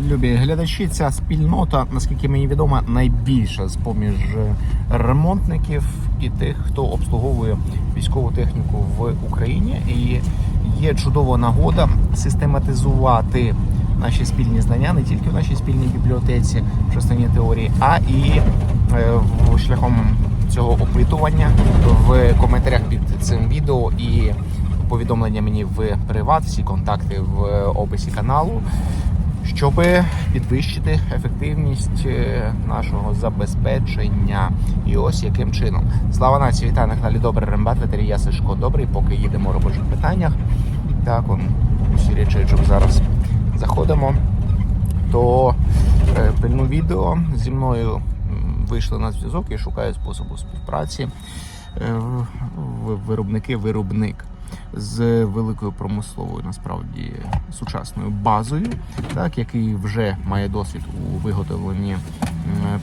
Любі глядачі, ця спільнота, наскільки мені відомо, найбільша з поміж ремонтників і тих, хто обслуговує військову техніку в Україні. І є чудова нагода систематизувати наші спільні знання не тільки в нашій спільній бібліотеці в частині теорії, а і е, шляхом цього опитування в коментарях під цим відео і повідомлення мені в приват, всі контакти в описі каналу, щоб підвищити ефективність е, нашого забезпечення. І ось яким чином. Слава нації, вітаю на каналі Добрий Рембат, ветерія Сашко Добрий, поки їдемо в робочих питаннях. Так, он усі речечок зараз заходимо. То е, пильну відео зі мною вийшли на зв'язок і шукаю способу співпраці. Е, Виробники-виробник з великою промисловою насправді сучасною базою, так який вже має досвід у виготовленні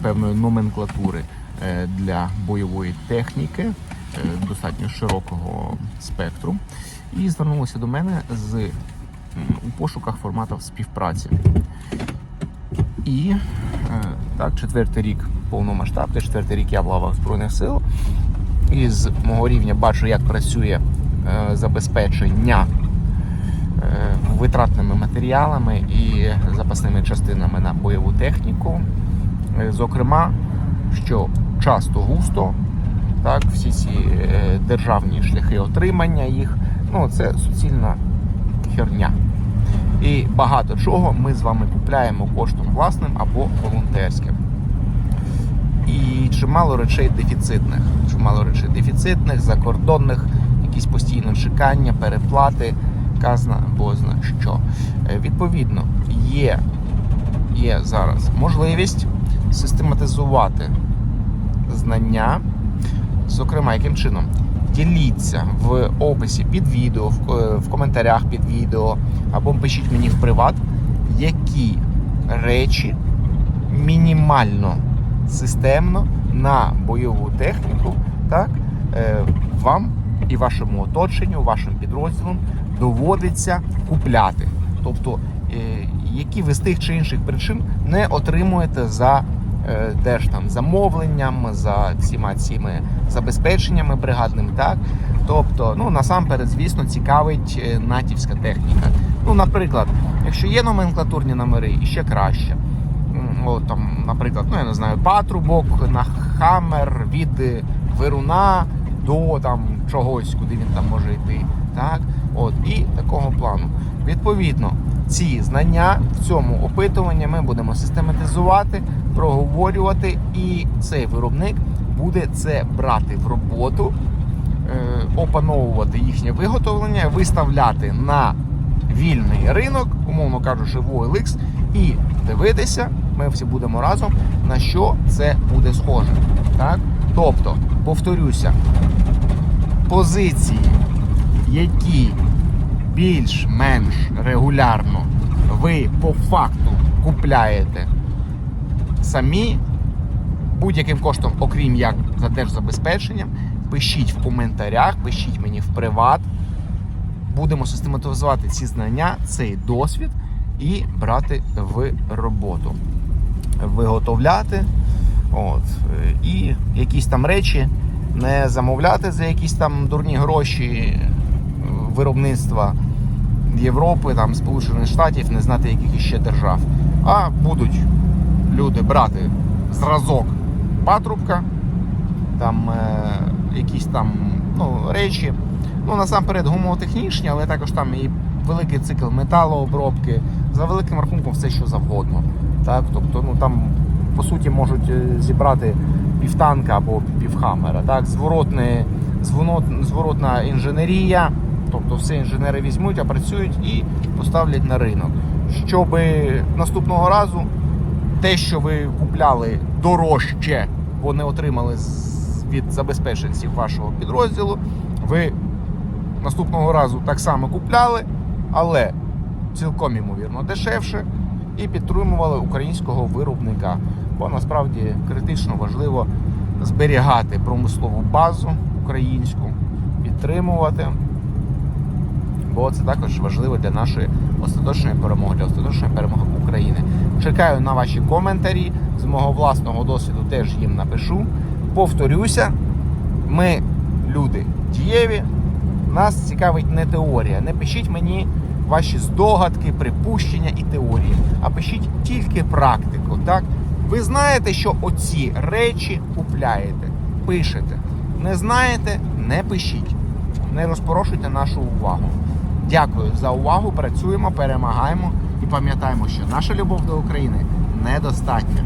певної номенклатури е, для бойової техніки е, достатньо широкого спектру, і звернулося до мене з у пошуках форматів співпраці. І е, так, четвертий рік повномасштабний, четвертий рік я в лавах Збройних сил. І з мого рівня бачу, як працює забезпечення е, витратними матеріалами і запасними частинами на бойову техніку. Е, Зокрема, що часто густо, так, всі ці е, державні шляхи отримання їх, ну це суцільна херня. І багато чого ми з вами купляємо коштом власним або волонтерським. І чимало речей дефіцитних, чимало речей дефіцитних, закордонних, якісь постійно чекання, переплати, казна бозна що. Е, Відповідно, є, є зараз можливість систематизувати знання, зокрема, яким чином діліться в описі під відео, в, е, коментарях під відео, або пишіть мені в приват, які речі мінімально системно на бойову техніку, так е, вам і вашому оточенню, вашим підрозділам доводиться купляти. Тобто, е, які ви з тих чи інших причин не отримуєте за е, теж там замовленням, за всіма цими забезпеченнями бригадним, так. Тобто, ну насамперед, звісно, цікавить е, натівська техніка. Ну, наприклад, якщо є номенклатурні номери, і ще краще. От, там, наприклад, ну я не знаю, патрубок на хамер від вируна до там чогось, куди він там може йти. Так? От, і такого плану. Відповідно, ці знання в цьому опитуванні ми будемо систематизувати, проговорювати, і цей виробник буде це брати в роботу, е, опановувати їхнє виготовлення, виставляти на вільний ринок, умовно кажучи, в OLX, і дивитися, ми всі будемо разом, на що це буде схоже. Так? Тобто, повторюся, позиції, які більш-менш регулярно ви по факту купляєте самі будь-яким коштом, окрім як за держзабезпеченням, пишіть в коментарях, пишіть мені в приват. Будемо систематизувати ці знання, цей досвід і брати в роботу, виготовляти. От, і якісь там речі не замовляти за якісь там дурні гроші е, виробництва Європи, там Сполучених Штатів, не знати яких іще держав. А будуть люди брати зразок патрубка, там е, якісь там ну, речі. Ну, насамперед гумотехнічні, але також там і великий цикл металообробки, за великим рахунком все що завгодно. Так? Тобто, ну там по суті можуть е, зібрати півтанка або півхамера. Так? Зворотне, зворот- зворотна інженерія, тобто все інженери візьмуть, опрацюють і поставлять на ринок. Щоб наступного разу те, що ви купляли дорожче, бо не отримали від забезпеченців вашого підрозділу, ви наступного разу так само купляли, але цілком ймовірно дешевше і підтримували українського виробника. Бо насправді критично важливо зберігати промислову базу українську, підтримувати. Бо це також важливо для нашої остаточної перемоги, для остаточної перемоги України. Чекаю на ваші коментарі. З мого власного досвіду теж їм напишу. Повторюся, ми люди дієві. Нас цікавить не теорія. Не пишіть мені ваші здогадки, припущення і теорії, а пишіть тільки практику. Так? Ви знаєте, що оці речі купляєте, пишете. Не знаєте, не пишіть. Не розпорошуйте нашу увагу. Дякую за увагу. Працюємо, перемагаємо і пам'ятаємо, що наша любов до України недостатня.